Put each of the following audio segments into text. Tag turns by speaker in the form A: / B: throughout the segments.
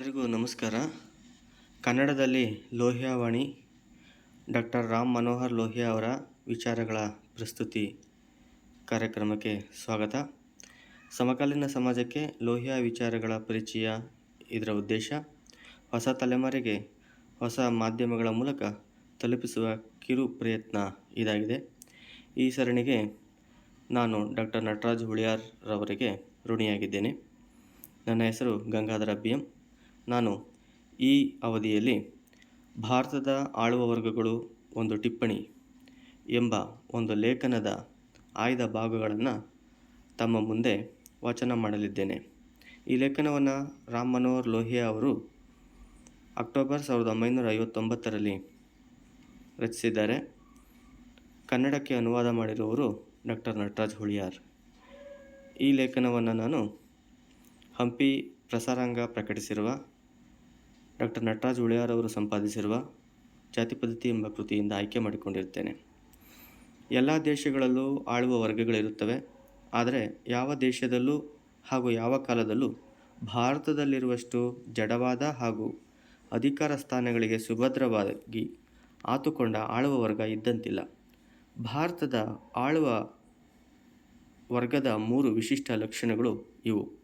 A: ಎಲ್ಲರಿಗೂ ನಮಸ್ಕಾರ. ಕನ್ನಡದಲ್ಲಿ ಲೋಹಿಯಾವಾಣಿ, ಡಾಕ್ಟರ್ ರಾಮ್ ಮನೋಹರ್ ಲೋಹಿಯಾ ಅವರ ವಿಚಾರಗಳ ಪ್ರಸ್ತುತಿ ಕಾರ್ಯಕ್ರಮಕ್ಕೆ ಸ್ವಾಗತ. ಸಮಕಾಲೀನ ಸಮಾಜಕ್ಕೆ ಲೋಹಿಯಾ ವಿಚಾರಗಳ ಪರಿಚಯ ಇದರ ಉದ್ದೇಶ, ಹೊಸ ತಲೆಮಾರಿಗೆ ಹೊಸ ಮಾಧ್ಯಮಗಳ ಮೂಲಕ ತಲುಪಿಸುವ ಕಿರು ಪ್ರಯತ್ನ ಇದಾಗಿದೆ. ಈ ಸರಣಿಗೆ ನಾನು ಡಾಕ್ಟರ್ ನಟರಾಜ್ ಹುಳಿಯಾರ್ ರವರಿಗೆ ಋಣಿಯಾಗಿದ್ದೇನೆ. ನನ್ನ ಹೆಸರು ಗಂಗಾಧರ ಬಿ ಎಂ. ನಾನು ಈ ಅವಧಿಯಲ್ಲಿ ಭಾರತದ ಆಳುವ ವರ್ಗಗಳು ಒಂದು ಟಿಪ್ಪಣಿ ಎಂಬ ಒಂದು ಲೇಖನದ ಆಯ್ದ ಭಾಗಗಳನ್ನು ತಮ್ಮ ಮುಂದೆ ವಾಚನ ಮಾಡಲಿದ್ದೇನೆ. ಈ ಲೇಖನವನ್ನು ರಾಮ್ ಮನೋಹರ್ ಲೋಹಿಯಾ ಅವರು ಅಕ್ಟೋಬರ್ ಸಾವಿರದ ಒಂಬೈನೂರ ಐವತ್ತೊಂಬತ್ತರಲ್ಲಿ ರಚಿಸಿದ್ದಾರೆ. ಕನ್ನಡಕ್ಕೆ ಅನುವಾದ ಮಾಡಿರುವವರು ಡಾಕ್ಟರ್ ನಟರಾಜ್ ಹುಳಿಯಾರ್. ಈ ಲೇಖನವನ್ನು ನಾನು ಹಂಪಿ ಪ್ರಸಾರಾಂಗ ಪ್ರಕಟಿಸಿರುವ ಡಾಕ್ಟರ್ ನಟರಾಜ್ ಉಳಿಯಾರವರು ಸಂಪಾದಿಸಿರುವ ಜಾತಿ ಪದ್ಧತಿ ಎಂಬ ಕೃತಿಯಿಂದ ಆಯ್ಕೆ ಮಾಡಿಕೊಂಡಿರುತ್ತೇನೆ. ಎಲ್ಲ ದೇಶಗಳಲ್ಲೂ ಆಳುವ ವರ್ಗಗಳಿರುತ್ತವೆ. ಆದರೆ ಯಾವ ದೇಶದಲ್ಲೂ ಹಾಗೂ ಯಾವ ಕಾಲದಲ್ಲೂ ಭಾರತದಲ್ಲಿರುವಷ್ಟು ಜಡವಾದ ಹಾಗೂ ಅಧಿಕಾರ ಸ್ಥಾನಗಳಿಗೆ ಸುಭದ್ರವಾಗಿ ಆತುಕೊಂಡ ಆಳುವ ವರ್ಗ ಇದ್ದಂತಿಲ್ಲ. ಭಾರತದ ಆಳುವ ವರ್ಗದ ಮೂರು ವಿಶಿಷ್ಟ ಲಕ್ಷಣಗಳು ಇವು.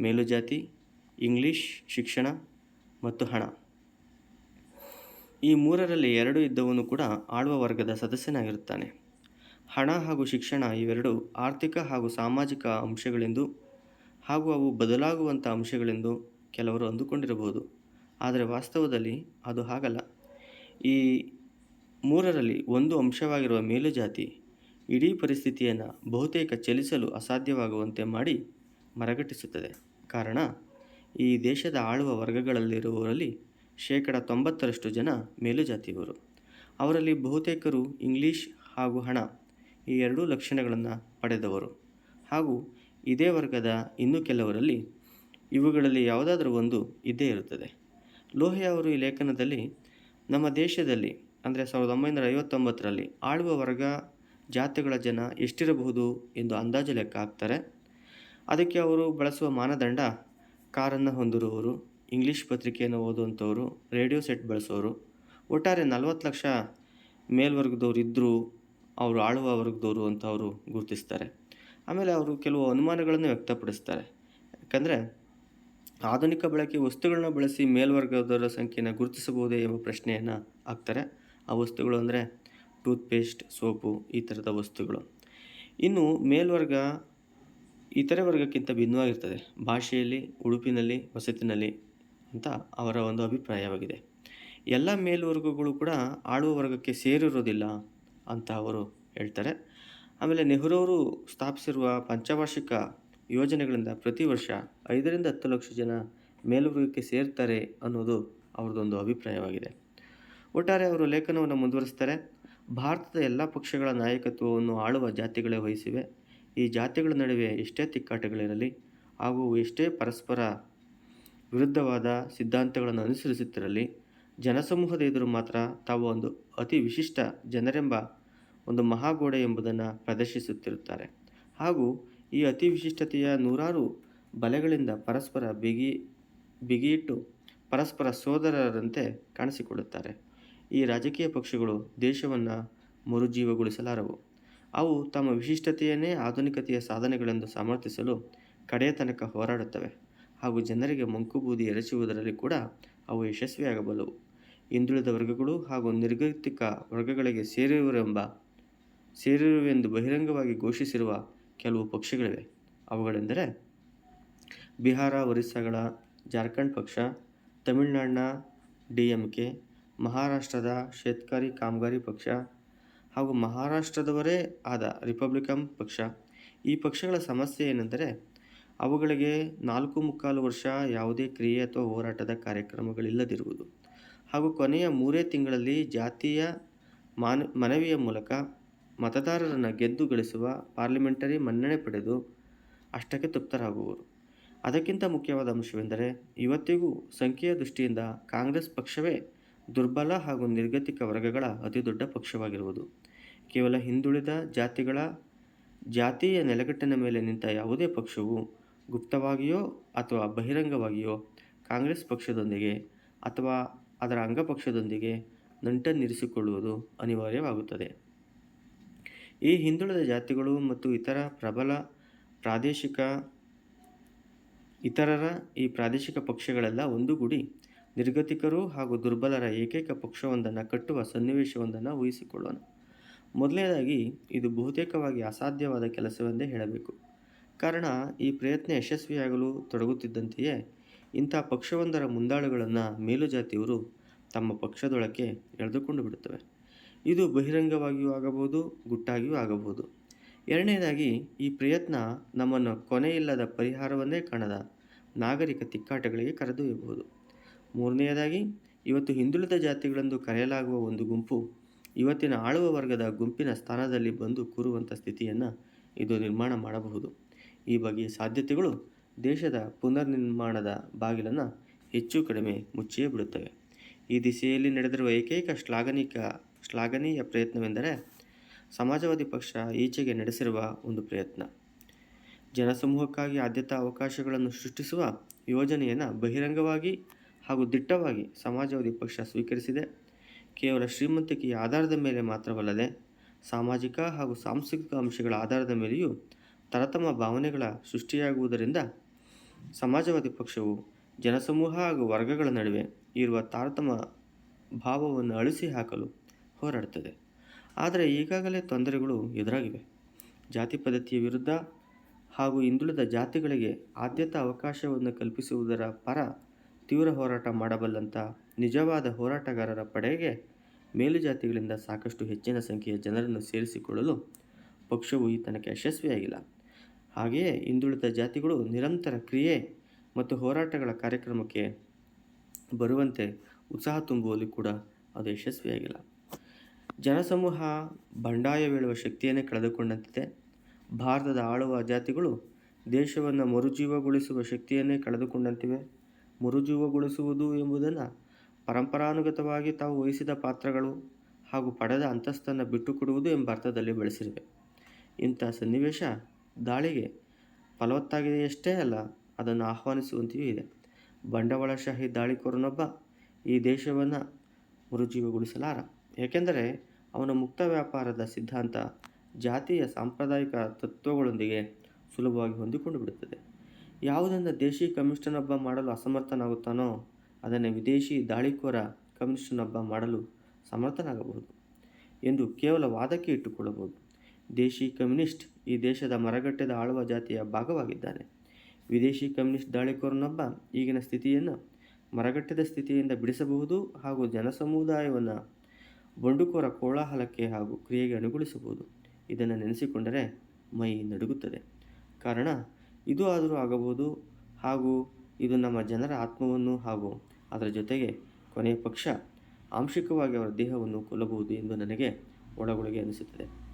A: ಮೇಲುಜಾತಿ, ಇಂಗ್ಲಿಷ್, ಶಿಕ್ಷಣ ಮತ್ತು ಹಣ. ಈ ಮೂರರಲ್ಲಿ ಎರಡು ಇದ್ದವನು ಕೂಡ ಆಳುವ ವರ್ಗದ ಸದಸ್ಯನಾಗಿರುತ್ತಾನೆ. ಹಣ ಹಾಗೂ ಶಿಕ್ಷಣ ಇವೆರಡು ಆರ್ಥಿಕ ಹಾಗೂ ಸಾಮಾಜಿಕ ಅಂಶಗಳೆಂದು ಹಾಗೂ ಅವು ಬದಲಾಗುವಂಥ ಅಂಶಗಳೆಂದು ಕೆಲವರು ಅಂದುಕೊಂಡಿರಬಹುದು. ಆದರೆ ವಾಸ್ತವದಲ್ಲಿ ಅದು ಹಾಗಲ್ಲ. ಈ ಮೂರರಲ್ಲಿ ಒಂದು ಅಂಶವಾಗಿರುವ ಮೇಲುಜಾತಿ ಇಡೀ ಪರಿಸ್ಥಿತಿಯನ್ನು ಬಹುತೇಕ ಚಲಿಸಲು ಅಸಾಧ್ಯವಾಗುವಂತೆ ಮಾಡಿ ಮರಗಟ್ಟಿಸುತ್ತದೆ. ಕಾರಣ, ಈ ದೇಶದ ಆಳುವ ವರ್ಗಗಳಲ್ಲಿರುವವರಲ್ಲಿ ಶೇಕಡ ತೊಂಬತ್ತರಷ್ಟು ಜನ ಮೇಲುಜಾತಿಯವರು. ಅವರಲ್ಲಿ ಬಹುತೇಕರು ಇಂಗ್ಲಿಷ್ ಹಾಗೂ ಹಣ, ಈ ಎರಡೂ ಲಕ್ಷಣಗಳನ್ನು ಪಡೆದವರು. ಹಾಗೂ ಇದೇ ವರ್ಗದ ಇನ್ನು ಕೆಲವರಲ್ಲಿ ಇವುಗಳಲ್ಲಿ ಯಾವುದಾದರೂ ಒಂದು ಇದ್ದೇ ಇರುತ್ತದೆ. ಲೋಹೆಯವರು ಈ ಲೇಖನದಲ್ಲಿ ನಮ್ಮ ದೇಶದಲ್ಲಿ, ಅಂದರೆ ಸಾವಿರದ ಒಂಬೈನೂರ ಐವತ್ತೊಂಬತ್ತರಲ್ಲಿ ಆಳುವ ವರ್ಗ ಜಾತಿಗಳ ಜನ ಎಷ್ಟಿರಬಹುದು ಎಂದು ಅಂದಾಜು ಲೆಕ್ಕ ಹಾಕ್ತಾರೆ. ಅದಕ್ಕೆ ಅವರು ಬಳಸುವ ಮಾನದಂಡ, ಕಾರನ್ನು ಹೊಂದಿರುವವರು, ಇಂಗ್ಲೀಷ್ ಪತ್ರಿಕೆಯನ್ನು ಓದುವಂಥವರು, ರೇಡಿಯೋ ಸೆಟ್ ಬಳಸೋರು ಒಟ್ಟಾರೆ ನಲವತ್ತು ಲಕ್ಷ ಮೇಲ್ವರ್ಗದವ್ರು ಇದ್ದರೂ ಅವರು ಆಳುವ ವರ್ಗದವರು ಅಂತ ಅವರು ಗುರುತಿಸ್ತಾರೆ. ಆಮೇಲೆ ಅವರು ಕೆಲವು ಅನುಮಾನಗಳನ್ನು ವ್ಯಕ್ತಪಡಿಸ್ತಾರೆ. ಯಾಕಂದರೆ, ಆಧುನಿಕ ಬಳಕೆ ವಸ್ತುಗಳನ್ನ ಬಳಸಿ ಮೇಲ್ವರ್ಗದವರ ಸಂಖ್ಯೆಯನ್ನು ಗುರುತಿಸಬಹುದೇ ಎಂಬ ಪ್ರಶ್ನೆಯನ್ನು ಹಾಕ್ತಾರೆ. ಆ ವಸ್ತುಗಳು ಅಂದರೆ ಟೂತ್ಪೇಸ್ಟ್, ಸೋಪು ಈ ಥರದ ವಸ್ತುಗಳು. ಇನ್ನು ಮೇಲ್ವರ್ಗ ಇತರೆ ವರ್ಗಕ್ಕಿಂತ ಭಿನ್ನವಾಗಿರ್ತದೆ. ಭಾಷೆಯಲ್ಲಿ, ಉಡುಪಿನಲ್ಲಿ ವಸತಿನಲ್ಲಿ ಅಂತ ಅವರ ಒಂದು ಅಭಿಪ್ರಾಯವಾಗಿದೆ. ಎಲ್ಲ ಮೇಲ್ವರ್ಗಗಳು ಕೂಡ ಆಳುವ ವರ್ಗಕ್ಕೆ ಸೇರಿರೋದಿಲ್ಲ ಅಂತ ಅವರು ಹೇಳ್ತಾರೆ. ಆಮೇಲೆ ನೆಹರೂರು ಸ್ಥಾಪಿಸಿರುವ ಪಂಚವಾರ್ಷಿಕ ಯೋಜನೆಗಳಿಂದ ಪ್ರತಿ ವರ್ಷ ಐದರಿಂದ ಹತ್ತು ಲಕ್ಷ ಜನ ಮೇಲ್ವರ್ಗಕ್ಕೆ ಸೇರ್ತಾರೆ ಅನ್ನೋದು ಅವ್ರದ್ದೊಂದು ಅಭಿಪ್ರಾಯವಾಗಿದೆ. ಒಟ್ಟಾರೆ ಅವರು ಲೇಖನವನ್ನು ಮುಂದುವರಿಸ್ತಾರೆ. ಭಾರತದ ಎಲ್ಲ ಪಕ್ಷಗಳ ನಾಯಕತ್ವವನ್ನು ಆಳುವ ಜಾತಿಗಳೇ ವಹಿಸಿವೆ. ಈ ಜಾತಿಗಳ ನಡುವೆ ಎಷ್ಟೇ ತಿಕ್ಕಾಟಗಳಿರಲಿ ಹಾಗೂ ಎಷ್ಟೇ ಪರಸ್ಪರ ವಿರುದ್ಧವಾದ ಸಿದ್ಧಾಂತಗಳನ್ನು ಅನುಸರಿಸುತ್ತಿರಲಿ, ಜನಸಮೂಹದ ಎದುರು ಮಾತ್ರ ತಾವು ಒಂದು ಅತಿ ವಿಶಿಷ್ಟ ಜನರೆಂಬ ಒಂದು ಮಹಾಗೋಡೆ ಎಂಬುದನ್ನು ಪ್ರದರ್ಶಿಸುತ್ತಿರುತ್ತಾರೆ. ಹಾಗೂ ಈ ಅತಿ ವಿಶಿಷ್ಟತೆಯ ನೂರಾರು ಬಲೆಗಳಿಂದ ಪರಸ್ಪರ ಬಿಗಿ, ಬಿಗಿಯಿಟ್ಟು ಪರಸ್ಪರ ಸೋದರರಂತೆ ಕಾಣಿಸಿಕೊಳ್ಳುತ್ತಾರೆ. ಈ ರಾಜಕೀಯ ಪಕ್ಷಗಳು ದೇಶವನ್ನು ಮರುಜೀವಗೊಳಿಸಲಾರವು. ಅವು ತಮ್ಮ ವಿಶಿಷ್ಟತೆಯನ್ನೇ ಆಧುನಿಕತೆಯ ಸಾಧನೆಗಳೆಂದು ಸಮರ್ಥಿಸಲು ಕಡೆಯ ತನಕ ಹೋರಾಡುತ್ತವೆ ಹಾಗೂ ಜನರಿಗೆ ಮಂಕುಬೂದಿ ಎರಚುವುದರಲ್ಲಿ ಕೂಡ ಅವು ಯಶಸ್ವಿಯಾಗಬಲ್ಲವು. ಹಿಂದುಳಿದ ವರ್ಗಗಳು ಹಾಗೂ ನಿರ್ಗತಿಕ ವರ್ಗಗಳಿಗೆ ಸೇರಿರುವರೆಂಬ ಸೇರಿರುವೆಂದು ಬಹಿರಂಗವಾಗಿ ಘೋಷಿಸಿರುವ ಕೆಲವು ಪಕ್ಷಗಳಿವೆ. ಅವುಗಳೆಂದರೆ ಬಿಹಾರ, ಒರಿಸ್ಸಾಗಳ ಜಾರ್ಖಂಡ್ ಪಕ್ಷ, ತಮಿಳುನಾಡಿನ ಡಿ ಎಂ ಕೆ, ಮಹಾರಾಷ್ಟ್ರದ ಶೇತ್ಕಾರಿ ಕಾಮಗಾರಿ ಪಕ್ಷ ಹಾಗೂ ಮಹಾರಾಷ್ಟ್ರದವರೇ ಆದ ರಿಪಬ್ಲಿಕನ್ ಪಕ್ಷ. ಈ ಪಕ್ಷಗಳ ಸಮಸ್ಯೆ ಏನೆಂದರೆ, ಅವುಗಳಿಗೆ ನಾಲ್ಕು ಮುಕ್ಕಾಲು ವರ್ಷ ಯಾವುದೇ ಕ್ರಿಯೆ ಅಥವಾ ಹೋರಾಟದ ಕಾರ್ಯಕ್ರಮಗಳಿಲ್ಲದಿರುವುದು. ಹಾಗೂ ಕೊನೆಯ ಮೂರೇ ತಿಂಗಳಲ್ಲಿ ಜಾತಿಯ ಮಾನ, ಮನವಿಯ ಮೂಲಕ ಮತದಾರರನ್ನು ಗೆದ್ದು ಗಳಿಸುವ ಪಾರ್ಲಿಮೆಂಟರಿ ಮನ್ನಣೆ ಪಡೆದು ಅಷ್ಟಕ್ಕೆ ತೃಪ್ತರಾಗುವರು. ಅದಕ್ಕಿಂತ ಮುಖ್ಯವಾದ ಅಂಶವೆಂದರೆ, ಇವತ್ತಿಗೂ ಸಂಖ್ಯೆಯ ದೃಷ್ಟಿಯಿಂದ ಕಾಂಗ್ರೆಸ್ ಪಕ್ಷವೇ ದುರ್ಬಲ ಹಾಗೂ ನಿರ್ಗತಿಕ ವರ್ಗಗಳ ಅತಿದೊಡ್ಡ ಪಕ್ಷವಾಗಿರುವುದು. ಕೇವಲ ಹಿಂದುಳಿದ ಜಾತಿಗಳ ಜಾತಿಯ ನೆಲೆಗಟ್ಟಿನ ಮೇಲೆ ನಿಂತ ಯಾವುದೇ ಪಕ್ಷವು ಗುಪ್ತವಾಗಿಯೋ ಅಥವಾ ಬಹಿರಂಗವಾಗಿಯೋ ಕಾಂಗ್ರೆಸ್ ಪಕ್ಷದೊಂದಿಗೆ ಅಥವಾ ಅದರ ಅಂಗಪಕ್ಷದೊಂದಿಗೆ ನಂಟನ್ನಿರಿಸಿಕೊಳ್ಳುವುದು ಅನಿವಾರ್ಯವಾಗುತ್ತದೆ. ಈ ಹಿಂದುಳಿದ ಜಾತಿಗಳು ಮತ್ತು ಇತರ ಪ್ರಬಲ ಪ್ರಾದೇಶಿಕ, ಇತರರ ಈ ಪ್ರಾದೇಶಿಕ ಪಕ್ಷಗಳೆಲ್ಲ ಒಂದುಗೂಡಿ ನಿರ್ಗತಿಕರು ಹಾಗೂ ದುರ್ಬಲರ ಏಕೈಕ ಪಕ್ಷವೊಂದನ್ನು ಕಟ್ಟುವ ಸನ್ನಿವೇಶವೊಂದನ್ನು ಊಹಿಸಿಕೊಳ್ಳೋಣ. ಮೊದಲನೇದಾಗಿ, ಇದು ಬಹುತೇಕವಾಗಿ ಅಸಾಧ್ಯವಾದ ಕೆಲಸವೆಂದೇ ಹೇಳಬೇಕು. ಕಾರಣ, ಈ ಪ್ರಯತ್ನ ಯಶಸ್ವಿಯಾಗಲು ತೊಡಗುತ್ತಿದ್ದಂತೆಯೇ, ಇಂಥ ಪಕ್ಷವೊಂದರ ಮುಂದಾಳುಗಳನ್ನು ಮೇಲುಜಾತಿಯವರು ತಮ್ಮ ಪಕ್ಷದೊಳಕ್ಕೆ ಎಳೆದುಕೊಂಡು ಬಿಡುತ್ತವೆ. ಇದು ಬಹಿರಂಗವಾಗಿಯೂ ಆಗಬಹುದು, ಗುಟ್ಟಾಗಿಯೂ ಆಗಬಹುದು. ಎರಡನೇದಾಗಿ, ಈ ಪ್ರಯತ್ನ ನಮ್ಮನ್ನು ಕೊನೆಯಿಲ್ಲದ ಪರಿಹಾರವನ್ನೇ ಕಾಣದ ನಾಗರಿಕ ತಿಕ್ಕಾಟಗಳಿಗೆ ಕರೆದೊಯ್ಯಬಹುದು. ಮೂರನೆಯದಾಗಿ, ಇವತ್ತು ಹಿಂದುಳಿದ ಜಾತಿಗಳೆಂದು ಕರೆಯಲಾಗುವ ಒಂದು ಗುಂಪು ಇವತ್ತಿನ ಆಳುವ ವರ್ಗದ ಗುಂಪಿನ ಸ್ಥಾನದಲ್ಲಿ ಬಂದು ಕೂರುವಂಥ ಸ್ಥಿತಿಯನ್ನು ಇದು ನಿರ್ಮಾಣ ಮಾಡಬಹುದು. ಈ ಬಗೆಯ ಸಾಧ್ಯತೆಗಳು ದೇಶದ ಪುನರ್ನಿರ್ಮಾಣದ ಬಾಗಿಲನ್ನು ಹೆಚ್ಚು ಕಡಿಮೆ ಮುಚ್ಚಿಯೇ ಬಿಡುತ್ತವೆ. ಈ ದಿಸೆಯಲ್ಲಿ ನಡೆದಿರುವ ಏಕೈಕ ಶ್ಲಾಘನೀಕ, ಶ್ಲಾಘನೀಯ ಪ್ರಯತ್ನವೆಂದರೆ ಸಮಾಜವಾದಿ ಪಕ್ಷ ಈಚೆಗೆ ನಡೆಸಿರುವ ಒಂದು ಪ್ರಯತ್ನ. ಜನಸಮೂಹಕ್ಕಾಗಿ ಆದ್ಯತಾ ಅವಕಾಶಗಳನ್ನು ಸೃಷ್ಟಿಸುವ ಯೋಜನೆಯನ್ನು ಬಹಿರಂಗವಾಗಿ ಹಾಗೂ ದಿಟ್ಟವಾಗಿ ಸಮಾಜವಾದಿ ಪಕ್ಷ ಸ್ವೀಕರಿಸಿದೆ. ಕೇವಲ ಶ್ರೀಮಂತಿಕೆಯ ಆಧಾರದ ಮೇಲೆ ಮಾತ್ರವಲ್ಲದೆ ಸಾಮಾಜಿಕ ಹಾಗೂ ಸಾಂಸ್ಕೃತಿಕ ಅಂಶಗಳ ಆಧಾರದ ಮೇಲೆಯೂ ತರತಮ ಭಾವನೆಗಳ ಸೃಷ್ಟಿಯಾಗುವುದರಿಂದ ಸಮಾಜವಾದಿ ಪಕ್ಷವು ಜನಸಮೂಹ ಹಾಗೂ ವರ್ಗಗಳ ನಡುವೆ ಇರುವ ತಾರತಮ ಭಾವವನ್ನು ಅಳಿಸಿ ಹಾಕಲು ಹೋರಾಡುತ್ತದೆ. ಆದರೆ ಈಗಾಗಲೇ ತೊಂದರೆಗಳು ಎದುರಾಗಿವೆ. ಜಾತಿ ಪದ್ಧತಿಯ ವಿರುದ್ಧ ಹಾಗೂ ಹಿಂದುಳಿದ ಜಾತಿಗಳಿಗೆ ಆದ್ಯತಾ ಅವಕಾಶವನ್ನು ಕಲ್ಪಿಸುವುದರ ಪರ ತೀವ್ರ ಹೋರಾಟ ಮಾಡಬಲ್ಲಂಥ ನಿಜವಾದ ಹೋರಾಟಗಾರರ ಪಡೆಗೆ ಮೇಲುಜಾತಿಗಳಿಂದ ಸಾಕಷ್ಟು ಹೆಚ್ಚಿನ ಸಂಖ್ಯೆಯ ಜನರನ್ನು ಸೇರಿಸಿಕೊಳ್ಳಲು ಪಕ್ಷವು ಈತನಕ್ಕೆ ತನಕ ಯಶಸ್ವಿಯಾಗಿಲ್ಲ. ಹಾಗೆಯೇ ಹಿಂದುಳಿದ ಜಾತಿಗಳು ನಿರಂತರ ಕ್ರಿಯೆ ಮತ್ತು ಹೋರಾಟಗಳ ಕಾರ್ಯಕ್ರಮಕ್ಕೆ ಬರುವಂತೆ ಉತ್ಸಾಹ ತುಂಬುವಲ್ಲಿ ಕೂಡ ಅದು ಯಶಸ್ವಿಯಾಗಿಲ್ಲ. ಜನಸಮೂಹ ಬಂಡಾಯವೇಳುವ ಶಕ್ತಿಯನ್ನೇ ಕಳೆದುಕೊಂಡಂತಿದೆ. ಭಾರತದ ಆಳುವ ಜಾತಿಗಳು ದೇಶವನ್ನು ಮರುಜೀವಗೊಳಿಸುವ ಶಕ್ತಿಯನ್ನೇ ಕಳೆದುಕೊಂಡಂತಿವೆ. ಮರುಜೀವಗೊಳಿಸುವುದು ಎಂಬುದನ್ನು ಪರಂಪರಾನುಗತವಾಗಿ ತಾವು ವಹಿಸಿದ ಪಾತ್ರಗಳು ಹಾಗೂ ಪಡೆದ ಅಂತಸ್ತನ್ನು ಬಿಟ್ಟುಕೊಡುವುದು ಎಂಬ ಅರ್ಥದಲ್ಲಿ ಬಳಸಿರುವೆ. ಇಂಥ ಸನ್ನಿವೇಶ ದಾಳಿಗೆ ಫಲವತ್ತಾಗಿದೆಯಷ್ಟೇ ಅಲ್ಲ, ಅದನ್ನು ಆಹ್ವಾನಿಸುವಂತೆಯೂ ಇದೆ. ಬಂಡವಾಳಶಾಹಿ ದಾಳಿಕೋರನೊಬ್ಬ ಈ ದೇಶವನ್ನು ಮರುಜೀವಗೊಳಿಸಲಾರ. ಏಕೆಂದರೆ ಅವನ ಮುಕ್ತ ವ್ಯಾಪಾರದ ಸಿದ್ಧಾಂತ ಜಾತಿಯ ಸಾಂಪ್ರದಾಯಿಕ ತತ್ವಗಳೊಂದಿಗೆ ಸುಲಭವಾಗಿ ಹೊಂದಿಕೊಂಡು ಬಿಡುತ್ತದೆ. ಯಾವುದನ್ನು ದೇಶಿ ಕಮ್ಯುನಿಸ್ಟನೊಬ್ಬ ಮಾಡಲು ಅಸಮರ್ಥನಾಗುತ್ತಾನೋ, ಅದನ್ನು ವಿದೇಶಿ ದಾಳಿಕೋರ ಕಮ್ಯುನಿಸ್ಟನೊಬ್ಬ ಮಾಡಲು ಸಮರ್ಥನಾಗಬಹುದು ಎಂದು ಕೇವಲ ವಾದಕ್ಕೆ ಇಟ್ಟುಕೊಳ್ಳಬಹುದು. ದೇಶಿ ಕಮ್ಯುನಿಸ್ಟ್ ಈ ದೇಶದ ಮರಗಟ್ಟೆದ ಆಳುವ ಜಾತಿಯ ಭಾಗವಾಗಿದ್ದಾನೆ. ವಿದೇಶಿ ಕಮ್ಯುನಿಸ್ಟ್ ದಾಳಿಕೋರನೊಬ್ಬ ಈಗಿನ ಸ್ಥಿತಿಯನ್ನು, ಮರಗಟ್ಟದ ಸ್ಥಿತಿಯಿಂದ ಬಿಡಿಸಬಹುದು ಹಾಗೂ ಜನಸಮುದಾಯವನ್ನು ಬಂಡುಕೋರ ಕೋಲಾಹಲಕ್ಕೆ ಹಾಗೂ ಕ್ರಿಯೆಗೆ ಅನುಗೊಳಿಸಬಹುದು. ಇದನ್ನು ನೆನೆಸಿಕೊಂಡರೆ ಮೈ ನಡುಗುತ್ತದೆ. ಕಾರಣ ಇದು ಆದರೂ ಆಗಬಹುದು. ಹಾಗೂ ಇದು ನಮ್ಮ ಜನರ ಆತ್ಮವನ್ನು ಹಾಗೂ ಅದರ ಜೊತೆಗೆ ಕೊನೆಯ ಪಕ್ಷ ಆಂಶಿಕವಾಗಿ ಅವರ ದೇಹವನ್ನು ಕೊಲ್ಲಬಹುದು ಎಂದು ನನಗೆ ಒಳಗೊಳಗೆ ಅನಿಸುತ್ತದೆ.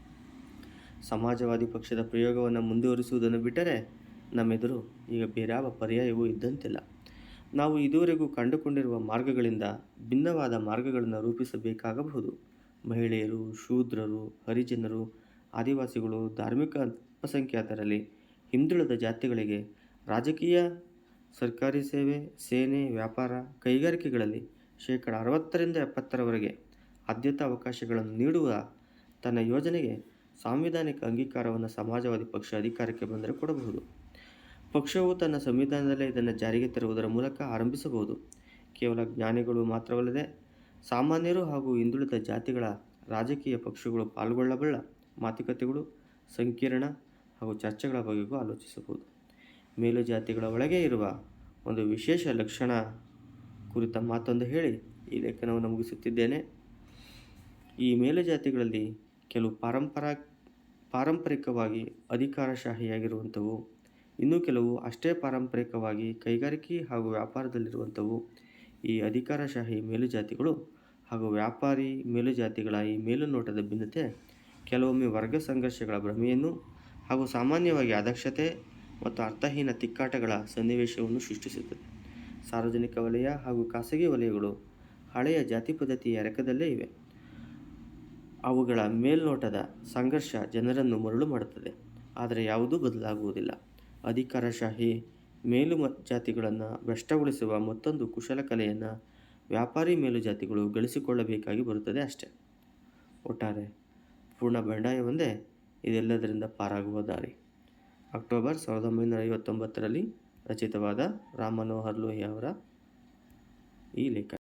A: ಸಮಾಜವಾದಿ ಪಕ್ಷದ ಪ್ರಯೋಗವನ್ನು ಮುಂದುವರಿಸುವುದನ್ನು ಬಿಟ್ಟರೆ ನಮ್ಮೆದುರು ಈಗ ಬೇರ್ಯಾವ ಪರ್ಯಾಯವೂ ಇದ್ದಂತಿಲ್ಲ. ನಾವು ಇದುವರೆಗೂ ಕಂಡುಕೊಂಡಿರುವ ಮಾರ್ಗಗಳಿಂದ ಭಿನ್ನವಾದ ಮಾರ್ಗಗಳನ್ನು ರೂಪಿಸಬೇಕಾಗಬಹುದು. ಮಹಿಳೆಯರು, ಶೂದ್ರರು, ಹರಿಜನರು, ಆದಿವಾಸಿಗಳು, ಧಾರ್ಮಿಕ ಅಲ್ಪಸಂಖ್ಯಾತರಲ್ಲಿ ಹಿಂದುಳಿದ ಜಾತಿಗಳಿಗೆ ರಾಜಕೀಯ, ಸರ್ಕಾರಿ ಸೇವೆ, ಸೇನೆ, ವ್ಯಾಪಾರ, ಕೈಗಾರಿಕೆಗಳಲ್ಲಿ ಶೇಕಡ ಅರವತ್ತರಿಂದ ಎಪ್ಪತ್ತರವರೆಗೆ ಆದ್ಯತಾ ಅವಕಾಶಗಳನ್ನು ನೀಡುವ ತನ್ನ ಯೋಜನೆಗೆ ಸಾಂವಿಧಾನಿಕ ಅಂಗೀಕಾರವನ್ನು ಸಮಾಜವಾದಿ ಪಕ್ಷ ಅಧಿಕಾರಕ್ಕೆ ಬಂದರೆ ಕೊಡಬಹುದು. ಪಕ್ಷವು ತನ್ನ ಸಂವಿಧಾನದಲ್ಲೇ ಇದನ್ನು ಜಾರಿಗೆ ತರುವುದರ ಮೂಲಕ ಆರಂಭಿಸಬಹುದು. ಕೇವಲ ಜ್ಞಾನಿಗಳು ಮಾತ್ರವಲ್ಲದೆ ಸಾಮಾನ್ಯರು ಹಾಗೂ ಹಿಂದುಳಿದ ಜಾತಿಗಳ ರಾಜಕೀಯ ಪಕ್ಷಗಳು ಪಾಲ್ಗೊಳ್ಳಬಲ್ಲ ಮಾತುಕತೆಗಳು, ಸಂಕೀರ್ಣ ಹಾಗೂ ಚರ್ಚೆಗಳ ಬಗೆಗೂ ಆಲೋಚಿಸಬಹುದು. ಮೇಲು ಜಾತಿಗಳ ಒಳಗೆ ಇರುವ ಒಂದು ವಿಶೇಷ ಲಕ್ಷಣ ಕುರಿತ ಮಾತೊಂದು ಹೇಳಿ ಈ ಲೇಖನವನ್ನು ಮುಗಿಸುತ್ತಿದ್ದೇನೆ. ಈ ಮೇಲು ಜಾತಿಗಳಲ್ಲಿ ಕೆಲವು ಪಾರಂಪರ, ಪಾರಂಪರಿಕವಾಗಿ ಅಧಿಕಾರಶಾಹಿಯಾಗಿರುವಂಥವು, ಇನ್ನೂ ಕೆಲವು ಅಷ್ಟೇ ಪಾರಂಪರಿಕವಾಗಿ ಕೈಗಾರಿಕೆ ಹಾಗೂ ವ್ಯಾಪಾರದಲ್ಲಿರುವಂಥವು ಈ ಅಧಿಕಾರಶಾಹಿ ಮೇಲುಜಾತಿಗಳು ಹಾಗೂ ವ್ಯಾಪಾರಿ ಮೇಲುಜಾತಿಗಳ ಈ ಮೇಲುನೋಟದ ಭಿನ್ನತೆ ಕೆಲವೊಮ್ಮೆ ವರ್ಗ ಸಂಘರ್ಷಗಳ ಭ್ರಮೆಯನ್ನು ಹಾಗೂ ಸಾಮಾನ್ಯವಾಗಿ ಅದಕ್ಷತೆ ಮತ್ತು ಅರ್ಥಹೀನ ತಿಕ್ಕಾಟಗಳ ಸನ್ನಿವೇಶವನ್ನು ಸೃಷ್ಟಿಸುತ್ತದೆ. ಸಾರ್ವಜನಿಕ ವಲಯ ಹಾಗೂ ಖಾಸಗಿ ವಲಯಗಳು ಹಳೆಯ ಜಾತಿ ಪದ್ಧತಿಯ ಎರಕದಲ್ಲೇ ಇವೆ. ಅವುಗಳ ಮೇಲ್ನೋಟದ ಸಂಘರ್ಷ ಜನರನ್ನು ಮರಳು ಮಾಡುತ್ತದೆ. ಆದರೆ ಯಾವುದೂ ಬದಲಾಗುವುದಿಲ್ಲ. ಅಧಿಕಾರಶಾಹಿ ಮೇಲು ಜಾತಿಗಳನ್ನು ಭ್ರಷ್ಟಗೊಳಿಸುವ ಮತ್ತೊಂದು ಕುಶಲಕಲೆಯನ್ನು ವ್ಯಾಪಾರಿ ಮೇಲು ಜಾತಿಗಳು ಗಳಿಸಿಕೊಳ್ಳಬೇಕಾಗಿ ಬರುತ್ತದೆ ಅಷ್ಟೆ. ಒಟ್ಟಾರೆ ಪೂರ್ಣ ಬಂಡಾಯವೊಂದೇ ಇದೆಲ್ಲದರಿಂದ ಪಾರಾಗುವ ದಾರಿ. ಅಕ್ಟೋಬರ್ ಸಾವಿರದ ಒಂಬೈನೂರ ಐವತ್ತೊಂಬತ್ತರಲ್ಲಿ ರಚಿತವಾದ ರಾಮ್ ಮನೋಹರ್ ಲೋಹಿಯವರ ಈ ಲೇಖನ.